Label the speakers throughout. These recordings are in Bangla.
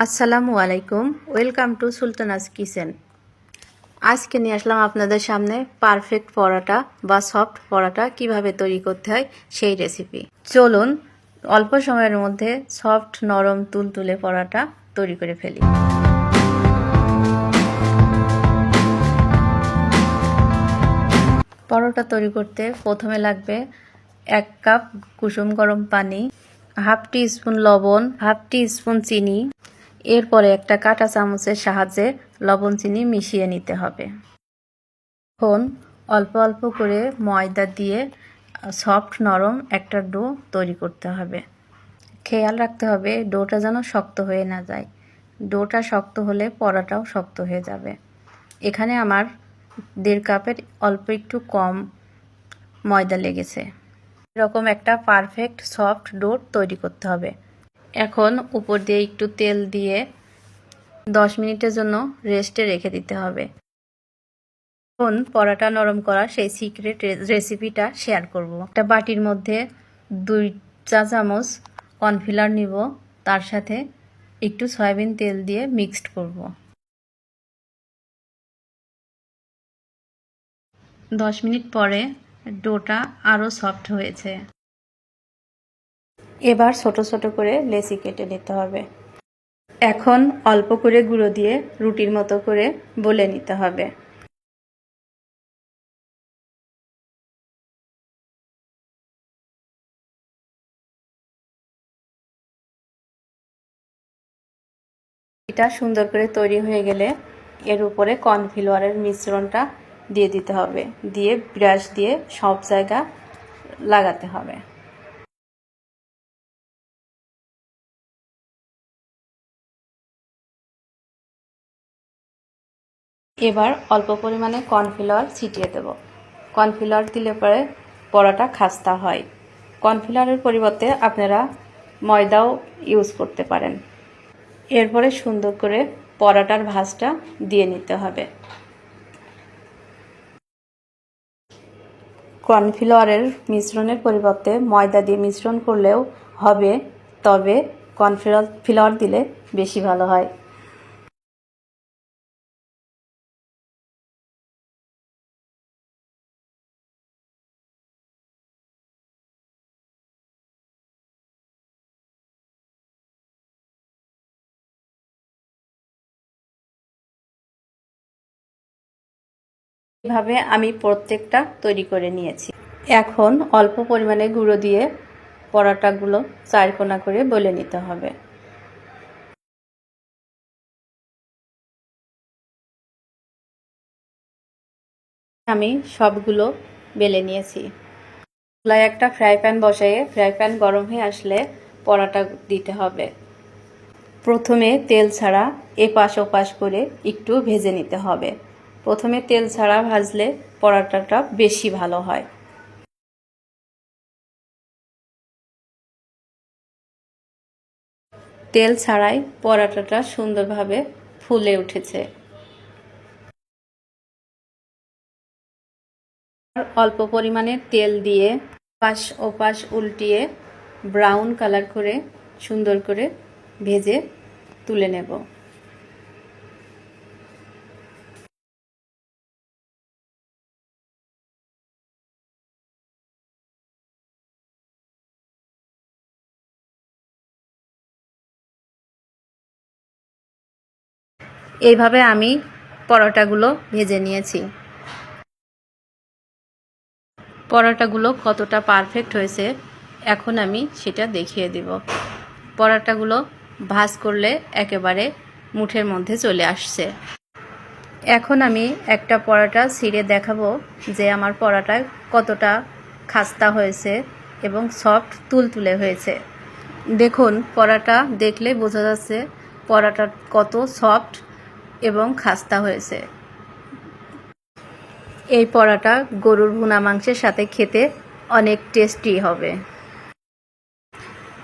Speaker 1: আসসালামু আলাইকুম। ওয়েলকাম টু সুলতানাস কিচেন আজকে নিয়ে আসলাম আপনাদের সামনে পারফেক্ট পরোটা বা সফট পরোটা কীভাবে তৈরি করতে হয় সেই রেসিপি চলুন অল্প সময়ের মধ্যে সফট নরম, তুলতুলে পরোটা তৈরি করে ফেলি। পরোটা তৈরি করতে প্রথমে লাগবে এক কাপ কুসুম গরম পানি হাফ টি স্পুন লবণ হাফ টি স্পুন চিনি এরপরে একটা কাঁটা চামচের সাহায্যে লবণ চিনি মিশিয়ে নিতে হবে। এখন অল্প অল্প করে ময়দা দিয়ে সফট নরম একটা ডো তৈরি করতে হবে। খেয়াল রাখতে হবে, ডোটা যেন শক্ত হয়ে না যায়। ডোটা শক্ত হলে পরাটাও শক্ত হয়ে যাবে। এখানে আমার দেড় কাপের অল্প একটু কম ময়দা লেগেছে। এরকম একটা পারফেক্ট সফট ডো তৈরি করতে হবে। এখন উপর দিয়ে একটু তেল দিয়ে দশ মিনিটের জন্য রেস্টে রেখে দিতে হবে। এখন পরাটা নরম করা সেই সিক্রেট রেসিপিটা শেয়ার করব। একটা বাটির মধ্যে দুই চা চামচ কর্নফ্লাওয়ার নিব, তার সাথে একটু সয়াবিন তেল দিয়ে মিক্সড করব। দশ মিনিট পরে ডোটা আরও সফট হয়েছে। এবার ছোট ছোট করে লেচি কেটে নিতে হবে। এখন অল্প করে গুঁড়ো দিয়ে রুটির মতো করে বলে নিতে হবে। এটা সুন্দর করে তৈরি হয়ে গেলে এর উপরে কর্নফ্লাওয়ারের মিশ্রণটা দিয়ে দিতে হবে। দিয়ে ব্রাশ দিয়ে সব জায়গা লাগাতে হবে। এবার অল্প পরিমাণে কর্নফ্লাওয়ার ছিটিয়ে দেব। কর্নফ্লাওয়ার দিলে পরে পরোটা খাস্তা হয়। কর্নফ্লাওয়ারের পরিবর্তে আপনারা ময়দাও ইউজ করতে পারেন। এরপরে সুন্দর করে পরোটার ভাজটা দিয়ে নিতে হবে। কর্নফ্লাওয়ারের মিশ্রণের পরিবর্তে ময়দা দিয়ে মিশ্রণ করলেও হবে, তবে কর্নফ্লাওয়ার, ফ্লাওয়ার দিলে বেশি ভালো হয়। এভাবে আমি প্রত্যেকটা তৈরি করে নিয়েছি। এখন অল্প পরিমাণে গুঁড়ো দিয়ে পরোটাগুলো চারকোনা করে বলে নিতে হবে। আমি সবগুলো বেলে নিয়েছি। চুলায় একটা ফ্রাই প্যান বসাইয়ে ফ্রাই প্যান গরম হয়ে আসলে পরোটা দিতে হবে। প্রথমে তেল ছাড়া এপাশ ওপাশ করে একটু ভেজে নিতে হবে। প্রথমে তেল ছাড়া ভাজলে পরোটাটা বেশি ভালো হয়। তেল ছাড়াই পরোটাটা সুন্দরভাবে ফুলে উঠেছে। অল্প পরিমাণে তেল দিয়ে পাশ ওপাশ উল্টিয়ে ব্রাউন কালার করে সুন্দর করে ভেজে তুলে নেব। এইভাবে আমি পরোটাগুলো ভেজে নিয়েছি। পরোটাগুলো কতটা পারফেক্ট হয়েছে, এখন আমি সেটা দেখিয়ে দিব। পরোটাগুলো ভাজ করলে একেবারে মুঠের মধ্যে চলে আসছে। এখন আমি একটা পরোটা ছিঁড়ে দেখাবো যে আমার পরোটায় কতটা খাস্তা হয়েছে এবং সফট তুলতুলে হয়েছে। দেখুন, পরোটা দেখলে বোঝা যাচ্ছে পরোটা কত সফট এবং খাস্তা হয়েছে। এই পরোটা গরুর ভুনা মাংসের সাথে খেতে অনেক টেস্টি হবে।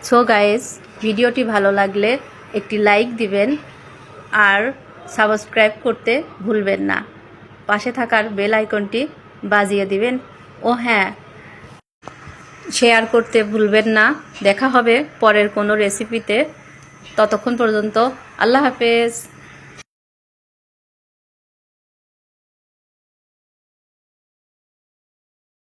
Speaker 1: সো গাইস ভিডিওটি ভালো লাগলে একটি লাইক দিবেন আর সাবস্ক্রাইব করতে ভুলবেন না। পাশে থাকার বেল আইকনটি বাজিয়ে দিবেন। ও হ্যাঁ শেয়ার করতে ভুলবেন না। দেখা হবে পরের কোনো রেসিপিতে ততক্ষণ পর্যন্ত আল্লাহ হাফেজ।